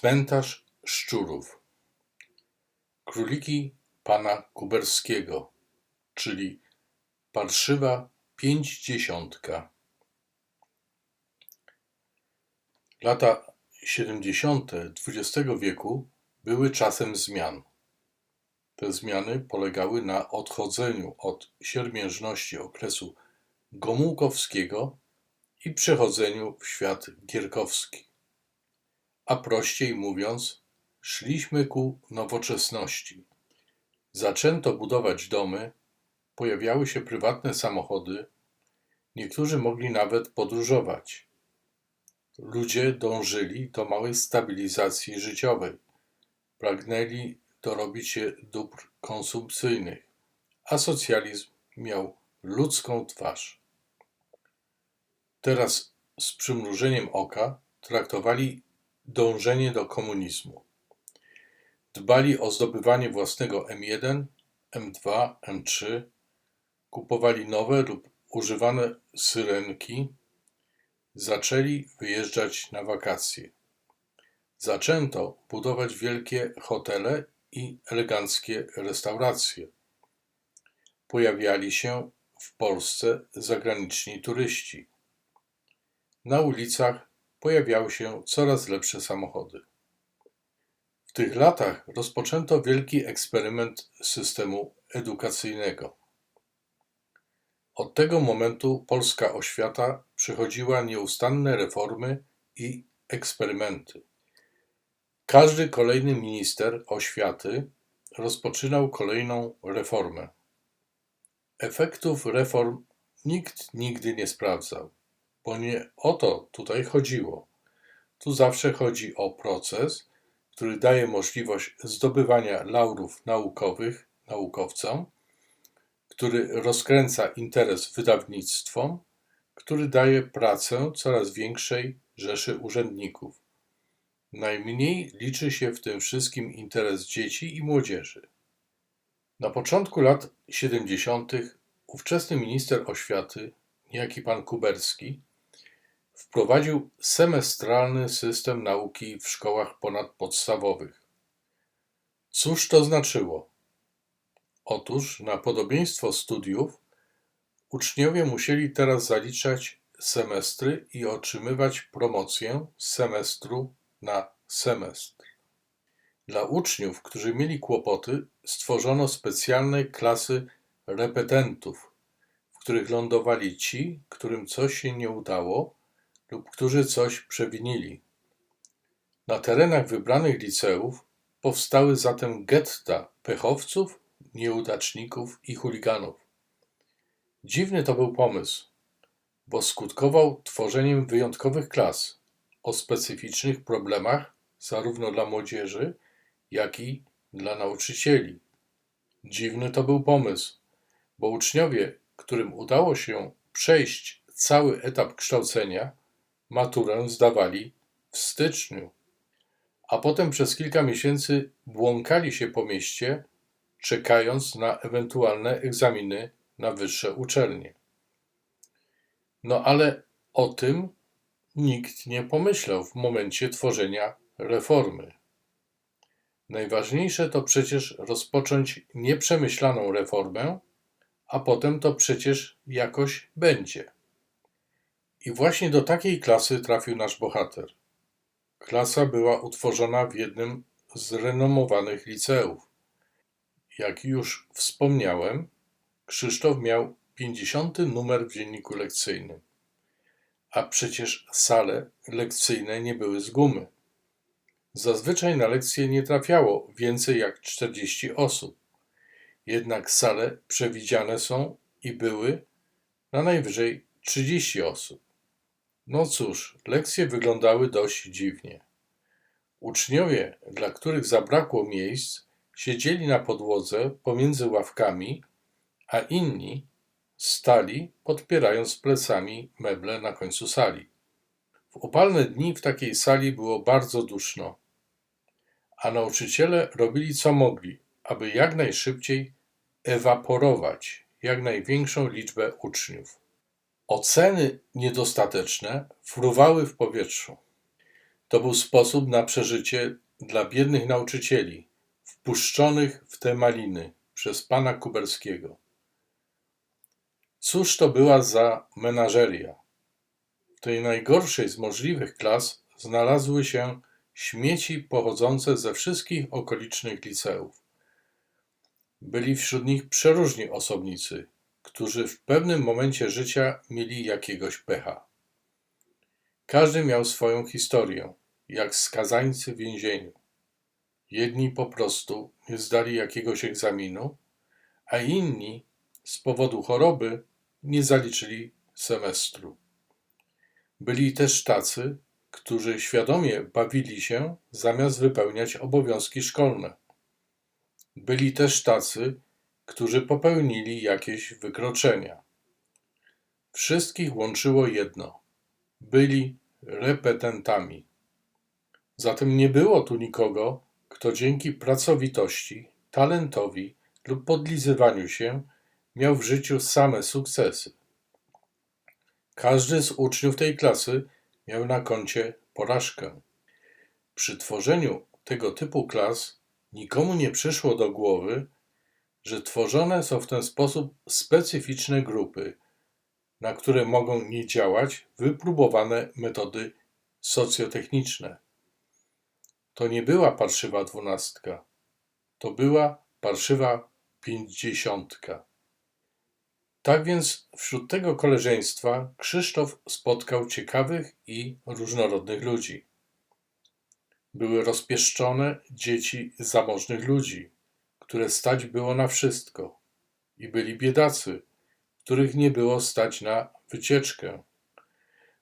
Cmentarz szczurów. Króliki pana Kuberskiego, czyli parszywa pięćdziesiątka. Lata siedemdziesiąte XX wieku były czasem zmian. Te zmiany polegały na odchodzeniu od siermiężności okresu gomułkowskiego i przechodzeniu w świat gierkowski. A prościej mówiąc, szliśmy ku nowoczesności. Zaczęto budować domy, pojawiały się prywatne samochody, niektórzy mogli nawet podróżować. Ludzie dążyli do małej stabilizacji życiowej, pragnęli dorobić się dóbr konsumpcyjnych, a socjalizm miał ludzką twarz. Teraz z przymrużeniem oka traktowali dążenie do komunizmu. Dbali o zdobywanie własnego M1, M2, M3, kupowali nowe lub używane syrenki, zaczęli wyjeżdżać na wakacje. Zaczęto budować wielkie hotele i eleganckie restauracje. Pojawiali się w Polsce zagraniczni turyści. Na ulicach pojawiały się coraz lepsze samochody. W tych latach rozpoczęto wielki eksperyment systemu edukacyjnego. Od tego momentu polska oświata przechodziła nieustanne reformy i eksperymenty. Każdy kolejny minister oświaty rozpoczynał kolejną reformę. Efektów reform nikt nigdy nie sprawdzał, bo nie o to tutaj chodziło. Tu zawsze chodzi o proces, który daje możliwość zdobywania laurów naukowych naukowcom, który rozkręca interes wydawnictwom, który daje pracę coraz większej rzeszy urzędników. Najmniej liczy się w tym wszystkim interes dzieci i młodzieży. Na początku lat 70. ówczesny minister oświaty, niejaki pan Kuberski, wprowadził semestralny system nauki w szkołach ponadpodstawowych. Cóż to znaczyło? Otóż, na podobieństwo studiów, uczniowie musieli teraz zaliczać semestry i otrzymywać promocję z semestru na semestr. Dla uczniów, którzy mieli kłopoty, stworzono specjalne klasy repetentów, w których lądowali ci, którym coś się nie udało lub którzy coś przewinili. Na terenach wybranych liceów powstały zatem getta pechowców, nieudaczników i chuliganów. Dziwny to był pomysł, bo skutkował tworzeniem wyjątkowych klas o specyficznych problemach zarówno dla młodzieży, jak i dla nauczycieli. Dziwny to był pomysł, bo uczniowie, którym udało się przejść cały etap kształcenia, maturę zdawali w styczniu, a potem przez kilka miesięcy błąkali się po mieście, czekając na ewentualne egzaminy na wyższe uczelnie. No ale o tym nikt nie pomyślał w momencie tworzenia reformy. Najważniejsze to przecież rozpocząć nieprzemyślaną reformę, a potem to przecież jakoś będzie. I właśnie do takiej klasy trafił nasz bohater. Klasa była utworzona w jednym z renomowanych liceów. Jak już wspomniałem, Krzysztof miał 50 numer w dzienniku lekcyjnym. A przecież sale lekcyjne nie były z gumy. Zazwyczaj na lekcje nie trafiało więcej jak 40 osób. Jednak sale przewidziane są i były na najwyżej 30 osób. No cóż, lekcje wyglądały dość dziwnie. Uczniowie, dla których zabrakło miejsc, siedzieli na podłodze pomiędzy ławkami, a inni stali, podpierając plecami meble na końcu sali. W upalne dni w takiej sali było bardzo duszno, a nauczyciele robili co mogli, aby jak najszybciej ewaporować jak największą liczbę uczniów. Oceny niedostateczne fruwały w powietrzu. To był sposób na przeżycie dla biednych nauczycieli, wpuszczonych w te maliny przez pana Kuberskiego. Cóż to była za menażeria? W tej najgorszej z możliwych klas znalazły się śmieci pochodzące ze wszystkich okolicznych liceów. Byli wśród nich przeróżni osobnicy, którzy w pewnym momencie życia mieli jakiegoś pecha. Każdy miał swoją historię, jak skazańcy w więzieniu. Jedni po prostu nie zdali jakiegoś egzaminu, a inni z powodu choroby nie zaliczyli semestru. Byli też tacy, którzy świadomie bawili się zamiast wypełniać obowiązki szkolne. Byli też tacy, którzy popełnili jakieś wykroczenia. Wszystkich łączyło jedno: byli repetentami. Zatem nie było tu nikogo, kto dzięki pracowitości, talentowi lub podlizywaniu się miał w życiu same sukcesy. Każdy z uczniów tej klasy miał na koncie porażkę. Przy tworzeniu tego typu klas nikomu nie przyszło do głowy, że tworzone są w ten sposób specyficzne grupy, na które mogą nie działać wypróbowane metody socjotechniczne. To nie była parszywa dwunastka, to była parszywa pięćdziesiątka. Tak więc wśród tego koleżeństwa Krzysztof spotkał ciekawych i różnorodnych ludzi. Były rozpieszczone dzieci zamożnych ludzi, które stać było na wszystko, i byli biedacy, których nie było stać na wycieczkę.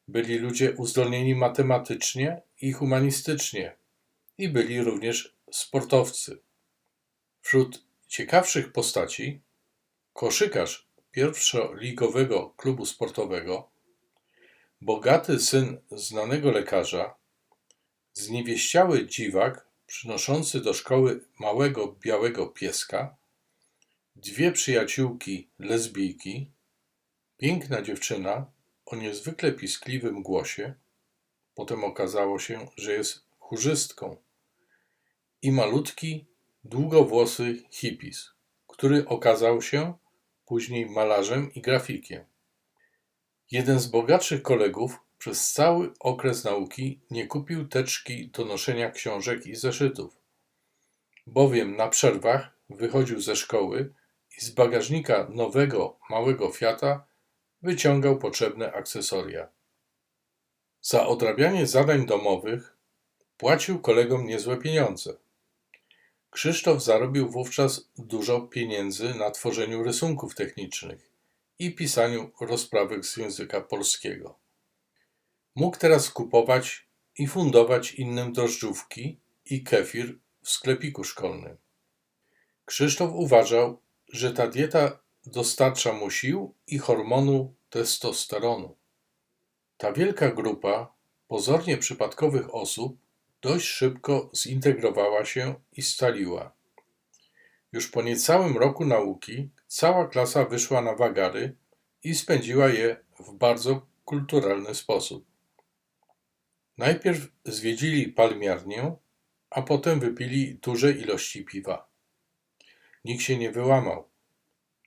Byli ludzie uzdolnieni matematycznie i humanistycznie, i byli również sportowcy. Wśród ciekawszych postaci koszykarz pierwszoligowego klubu sportowego, bogaty syn znanego lekarza, zniewieściały dziwak przynoszący do szkoły małego białego pieska, dwie przyjaciółki lesbijki, piękna dziewczyna o niezwykle piskliwym głosie, potem okazało się, że jest chórzystką, i malutki, długowłosy hipis, który okazał się później malarzem i grafikiem. Jeden z bogatszych kolegów przez cały okres nauki nie kupił teczki do noszenia książek i zeszytów, bowiem na przerwach wychodził ze szkoły i z bagażnika nowego, małego Fiata wyciągał potrzebne akcesoria. Za odrabianie zadań domowych płacił kolegom niezłe pieniądze. Krzysztof zarobił wówczas dużo pieniędzy na tworzeniu rysunków technicznych i pisaniu rozprawek z języka polskiego. Mógł teraz kupować i fundować innym drożdżówki i kefir w sklepiku szkolnym. Krzysztof uważał, że ta dieta dostarcza mu sił i hormonu testosteronu. Ta wielka grupa pozornie przypadkowych osób dość szybko zintegrowała się i staliła. Już po niecałym roku nauki cała klasa wyszła na wagary i spędziła je w bardzo kulturalny sposób. Najpierw zwiedzili palmiarnię, a potem wypili duże ilości piwa. Nikt się nie wyłamał.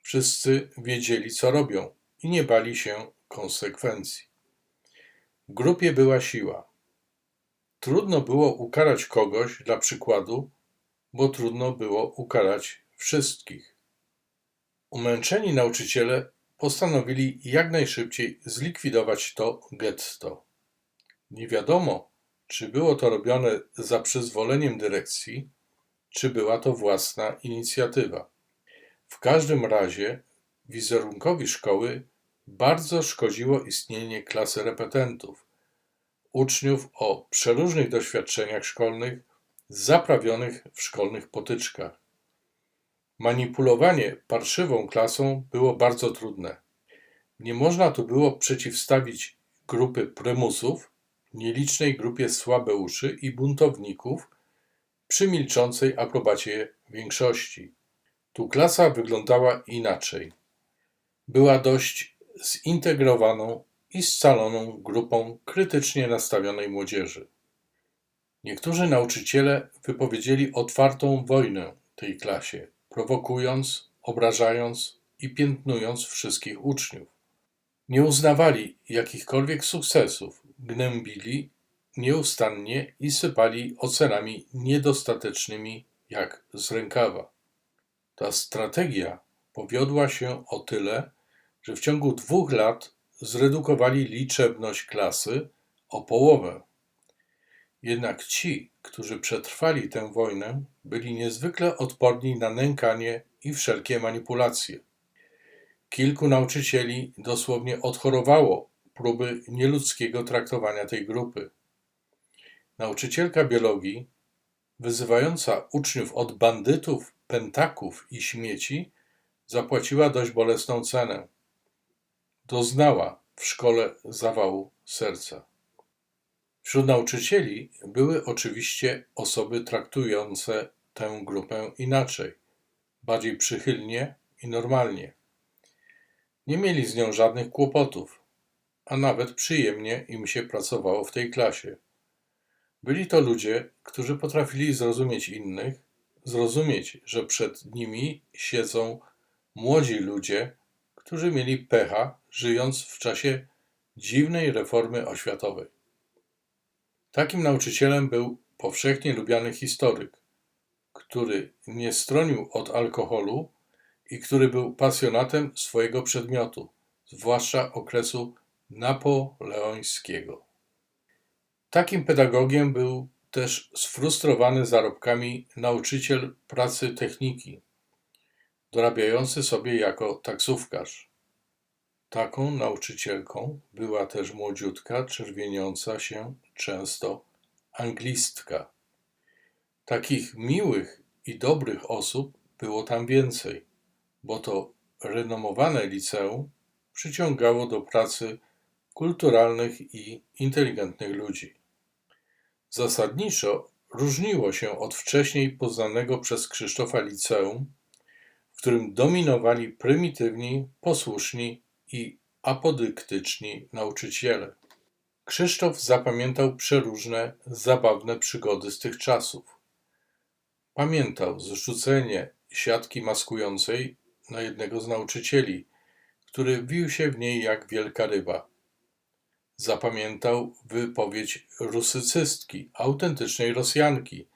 Wszyscy wiedzieli, co robią i nie bali się konsekwencji. W grupie była siła. Trudno było ukarać kogoś dla przykładu, bo trudno było ukarać wszystkich. Umęczeni nauczyciele postanowili jak najszybciej zlikwidować to getto. Nie wiadomo, czy było to robione za przyzwoleniem dyrekcji, czy była to własna inicjatywa. W każdym razie wizerunkowi szkoły bardzo szkodziło istnienie klasy repetentów, uczniów o przeróżnych doświadczeniach szkolnych zaprawionych w szkolnych potyczkach. Manipulowanie parszywą klasą było bardzo trudne. Nie można tu było przeciwstawić grupy prymusów nielicznej grupie słabeuszy i buntowników przy milczącej aprobacie większości. Tu klasa wyglądała inaczej. Była dość zintegrowaną i scaloną grupą krytycznie nastawionej młodzieży. Niektórzy nauczyciele wypowiedzieli otwartą wojnę tej klasie, prowokując, obrażając i piętnując wszystkich uczniów. Nie uznawali jakichkolwiek sukcesów, gnębili nieustannie i sypali ocenami niedostatecznymi jak z rękawa. Ta strategia powiodła się o tyle, że w ciągu dwóch lat zredukowali liczebność klasy o połowę. Jednak ci, którzy przetrwali tę wojnę, byli niezwykle odporni na nękanie i wszelkie manipulacje. Kilku nauczycieli dosłownie odchorowało próby nieludzkiego traktowania tej grupy. Nauczycielka biologii, wyzywająca uczniów od bandytów, pentaków i śmieci, zapłaciła dość bolesną cenę. Doznała w szkole zawału serca. Wśród nauczycieli były oczywiście osoby traktujące tę grupę inaczej, bardziej przychylnie i normalnie. Nie mieli z nią żadnych kłopotów, a nawet przyjemnie im się pracowało w tej klasie. Byli to ludzie, którzy potrafili zrozumieć innych, zrozumieć, że przed nimi siedzą młodzi ludzie, którzy mieli pecha, żyjąc w czasie dziwnej reformy oświatowej. Takim nauczycielem był powszechnie lubiany historyk, który nie stronił od alkoholu i który był pasjonatem swojego przedmiotu, zwłaszcza okresu napoleońskiego. Takim pedagogiem był też sfrustrowany zarobkami nauczyciel pracy techniki, dorabiający sobie jako taksówkarz. Taką nauczycielką była też młodziutka, czerwieniąca się często anglistka. Takich miłych i dobrych osób było tam więcej, bo to renomowane liceum przyciągało do pracy kulturalnych i inteligentnych ludzi. Zasadniczo różniło się od wcześniej poznanego przez Krzysztofa liceum, w którym dominowali prymitywni, posłuszni i apodyktyczni nauczyciele. Krzysztof zapamiętał przeróżne, zabawne przygody z tych czasów. Pamiętał zrzucenie siatki maskującej na jednego z nauczycieli, który wił się w niej jak wielka ryba. Zapamiętał wypowiedź rusycystki, autentycznej Rosjanki,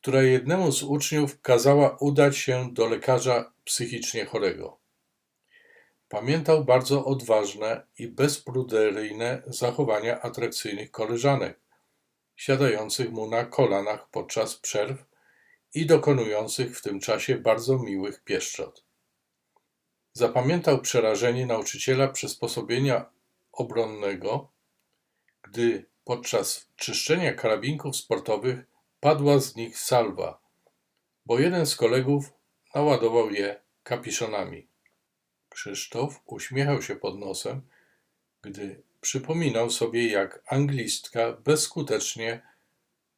która jednemu z uczniów kazała udać się do lekarza psychicznie chorego. Pamiętał bardzo odważne i bezpruderyjne zachowania atrakcyjnych koleżanek, siadających mu na kolanach podczas przerw i dokonujących w tym czasie bardzo miłych pieszczot. Zapamiętał przerażenie nauczyciela przysposobienia obronnego, gdy podczas czyszczenia karabinków sportowych padła z nich salwa, bo jeden z kolegów naładował je kapiszonami. Krzysztof uśmiechał się pod nosem, gdy przypominał sobie, jak anglistka bezskutecznie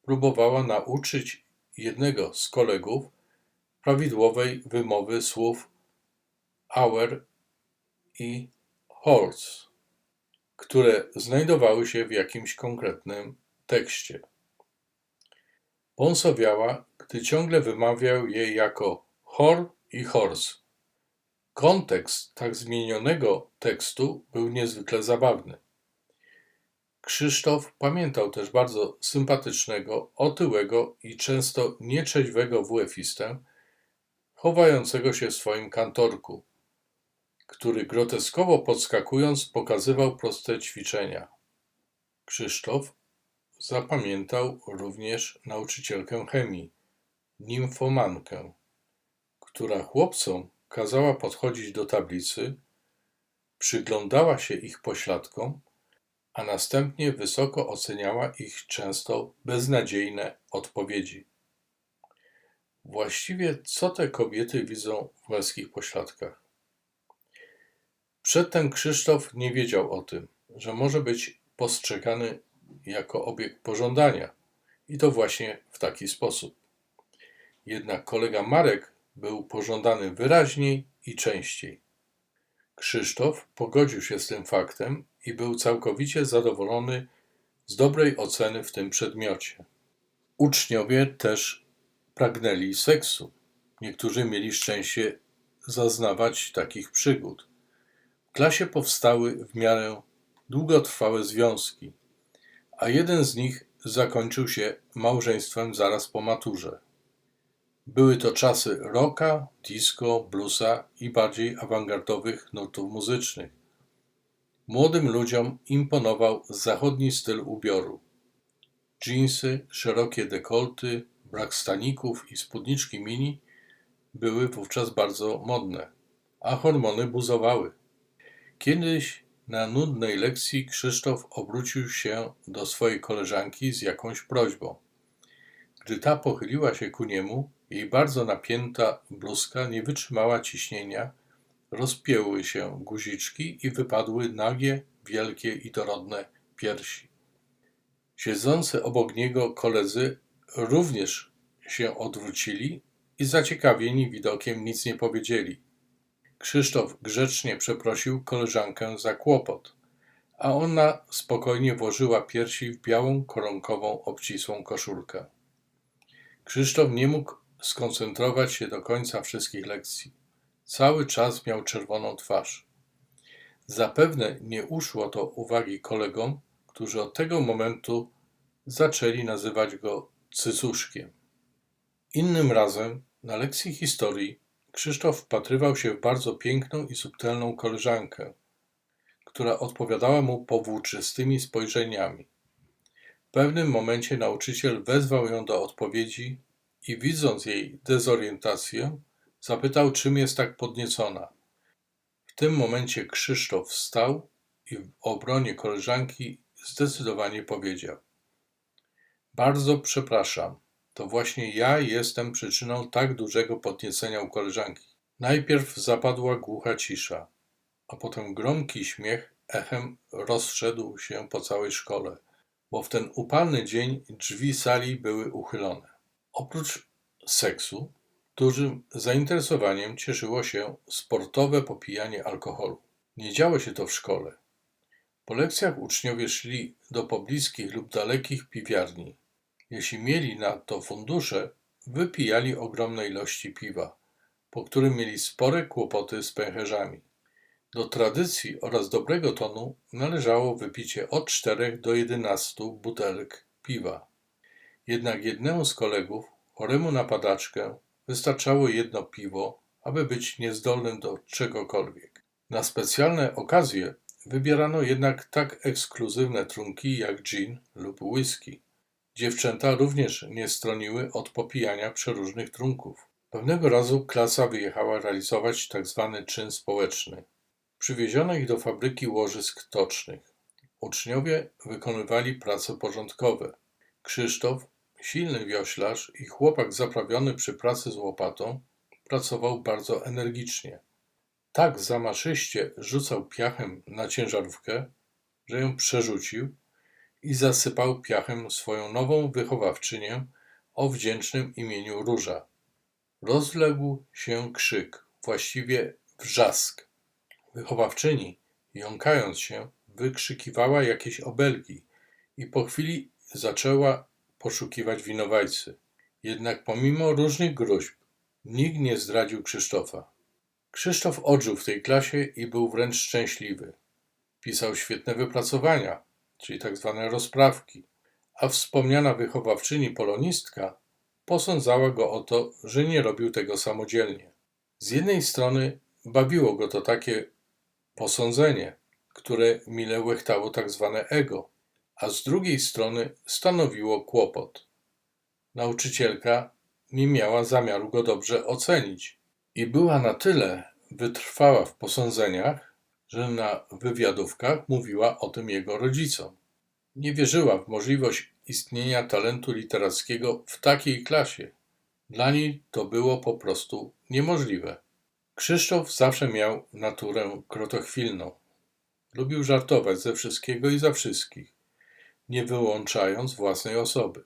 próbowała nauczyć jednego z kolegów prawidłowej wymowy słów hour i horse, które znajdowały się w jakimś konkretnym tekście. Pąsowiała, gdy ciągle wymawiał je jako hor i horse. Kontekst tak zmienionego tekstu był niezwykle zabawny. Krzysztof pamiętał też bardzo sympatycznego, otyłego i często nieczeźwego WF-istę, chowającego się w swoim kantorku, który groteskowo podskakując pokazywał proste ćwiczenia. Krzysztof zapamiętał również nauczycielkę chemii, nimfomankę, która chłopcom kazała podchodzić do tablicy, przyglądała się ich pośladkom, a następnie wysoko oceniała ich często beznadziejne odpowiedzi. Właściwie co te kobiety widzą w męskich pośladkach? Przedtem Krzysztof nie wiedział o tym, że może być postrzegany jako obiekt pożądania i to właśnie w taki sposób. Jednak kolega Marek był pożądany wyraźniej i częściej. Krzysztof pogodził się z tym faktem i był całkowicie zadowolony z dobrej oceny w tym przedmiocie. Uczniowie też pragnęli seksu. Niektórzy mieli szczęście zaznawać takich przygód. Klasie powstały w miarę długotrwałe związki, a jeden z nich zakończył się małżeństwem zaraz po maturze. Były to czasy rocka, disco, bluesa i bardziej awangardowych nutów muzycznych. Młodym ludziom imponował zachodni styl ubioru. Dżinsy, szerokie dekolty, brak staników i spódniczki mini były wówczas bardzo modne, a hormony buzowały. Kiedyś na nudnej lekcji Krzysztof obrócił się do swojej koleżanki z jakąś prośbą. Gdy ta pochyliła się ku niemu, jej bardzo napięta bluzka nie wytrzymała ciśnienia, rozpięły się guziczki i wypadły nagie, wielkie i dorodne piersi. Siedzący obok niego koledzy również się odwrócili i zaciekawieni widokiem nic nie powiedzieli. Krzysztof grzecznie przeprosił koleżankę za kłopot, a ona spokojnie włożyła piersi w białą, koronkową, obcisłą koszulkę. Krzysztof nie mógł skoncentrować się do końca wszystkich lekcji. Cały czas miał czerwoną twarz. Zapewne nie uszło to uwagi kolegom, którzy od tego momentu zaczęli nazywać go cycuszkiem. Innym razem, na lekcji historii, Krzysztof wpatrywał się w bardzo piękną i subtelną koleżankę, która odpowiadała mu powłóczystymi spojrzeniami. W pewnym momencie nauczyciel wezwał ją do odpowiedzi i widząc jej dezorientację, zapytał, czym jest tak podniecona. W tym momencie Krzysztof wstał i w obronie koleżanki zdecydowanie powiedział: Bardzo przepraszam, to właśnie ja jestem przyczyną tak dużego podniecenia u koleżanki. Najpierw zapadła głucha cisza, a potem gromki śmiech echem rozszedł się po całej szkole, bo w ten upalny dzień drzwi sali były uchylone. Oprócz seksu, dużym zainteresowaniem cieszyło się sportowe popijanie alkoholu. Nie działo się to w szkole. Po lekcjach uczniowie szli do pobliskich lub dalekich piwiarni. Jeśli mieli na to fundusze, wypijali ogromne ilości piwa, po którym mieli spore kłopoty z pęcherzami. Do tradycji oraz dobrego tonu należało wypicie od 4 do 11 butelek piwa. Jednak jednemu z kolegów, choremu na padaczkę, wystarczało jedno piwo, aby być niezdolnym do czegokolwiek. Na specjalne okazje wybierano jednak tak ekskluzywne trunki jak gin lub whisky. Dziewczęta również nie stroniły od popijania przeróżnych trunków. Pewnego razu klasa wyjechała realizować tzw. Tak czyn społeczny. Przywieziono ich do fabryki łożysk tocznych. Uczniowie wykonywali prace porządkowe. Krzysztof, silny wioślarz i chłopak zaprawiony przy pracy z łopatą, pracował bardzo energicznie. Tak zamaszyście rzucał piachem na ciężarówkę, że ją przerzucił i zasypał piachem swoją nową wychowawczynię o wdzięcznym imieniu Róża. Rozległ się krzyk, właściwie wrzask. Wychowawczyni, jąkając się, wykrzykiwała jakieś obelgi i po chwili zaczęła poszukiwać winowajcy. Jednak pomimo różnych gruźb, nikt nie zdradził Krzysztofa. Krzysztof odżył w tej klasie i był wręcz szczęśliwy. Pisał świetne wypracowania, czyli tak zwane rozprawki, a wspomniana wychowawczyni polonistka posądzała go o to, że nie robił tego samodzielnie. Z jednej strony bawiło go to takie posądzenie, które mile łechtało tak zwane ego, a z drugiej strony stanowiło kłopot. Nauczycielka nie miała zamiaru go dobrze ocenić i była na tyle wytrwała w posądzeniach, że na wywiadówkach mówiła o tym jego rodzicom. Nie wierzyła w możliwość istnienia talentu literackiego w takiej klasie. Dla niej to było po prostu niemożliwe. Krzysztof zawsze miał naturę krotochwilną. Lubił żartować ze wszystkiego i za wszystkich, nie wyłączając własnej osoby.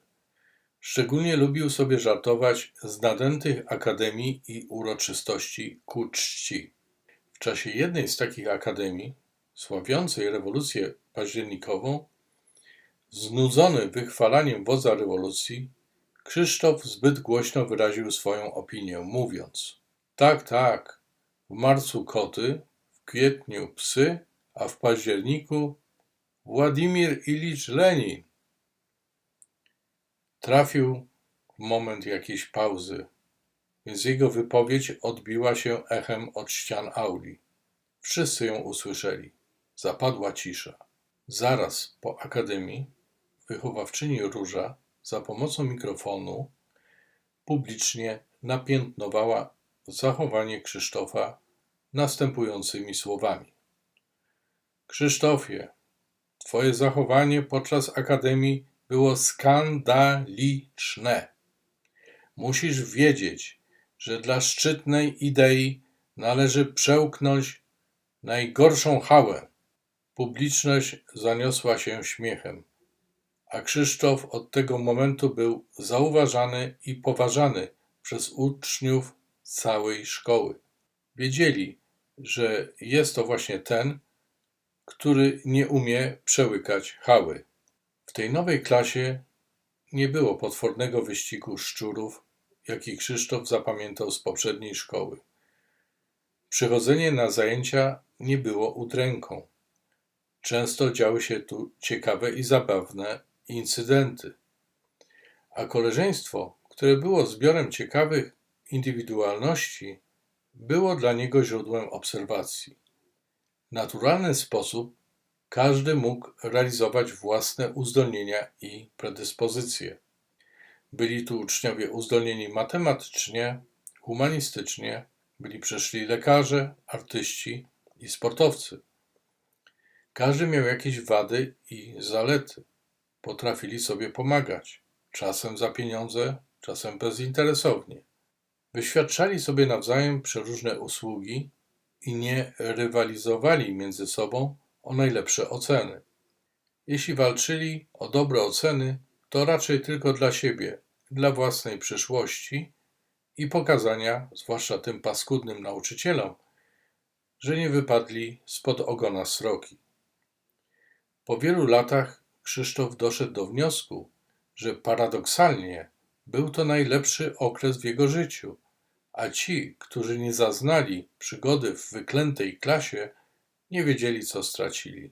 Szczególnie lubił sobie żartować z nadętych akademii i uroczystości ku czci. Czasie jednej z takich akademii, sławiącej rewolucję październikową, znudzony wychwalaniem wodza rewolucji, Krzysztof zbyt głośno wyraził swoją opinię, mówiąc: Tak, tak, w marcu koty, w kwietniu psy, a w październiku Władimir Ilicz Lenin. Trafił w moment jakiejś pauzy, więc jego wypowiedź odbiła się echem od ścian auli. Wszyscy ją usłyszeli. Zapadła cisza. Zaraz po akademii wychowawczyni Róża za pomocą mikrofonu publicznie napiętnowała zachowanie Krzysztofa następującymi słowami. Krzysztofie, twoje zachowanie podczas akademii było skandaliczne. Musisz wiedzieć, że dla szczytnej idei należy przełknąć najgorszą hałę. Publiczność zaniosła się śmiechem, a Krzysztof od tego momentu był zauważany i poważany przez uczniów całej szkoły. Wiedzieli, że jest to właśnie ten, który nie umie przełykać hały. W tej nowej klasie nie było potwornego wyścigu szczurów, jaki Krzysztof zapamiętał z poprzedniej szkoły. Przychodzenie na zajęcia nie było udręką. Często działy się tu ciekawe i zabawne incydenty. A koleżeństwo, które było zbiorem ciekawych indywidualności, było dla niego źródłem obserwacji. W naturalny sposób każdy mógł realizować własne uzdolnienia i predyspozycje. Byli tu uczniowie uzdolnieni matematycznie, humanistycznie, byli przeszli lekarze, artyści i sportowcy. Każdy miał jakieś wady i zalety. Potrafili sobie pomagać, czasem za pieniądze, czasem bezinteresownie. Wyświadczali sobie nawzajem przeróżne usługi i nie rywalizowali między sobą o najlepsze oceny. Jeśli walczyli o dobre oceny, to raczej tylko dla siebie, dla własnej przyszłości i pokazania, zwłaszcza tym paskudnym nauczycielom, że nie wypadli spod ogona sroki. Po wielu latach Krzysztof doszedł do wniosku, że paradoksalnie był to najlepszy okres w jego życiu, a ci, którzy nie zaznali przygody w wyklętej klasie, nie wiedzieli, co stracili.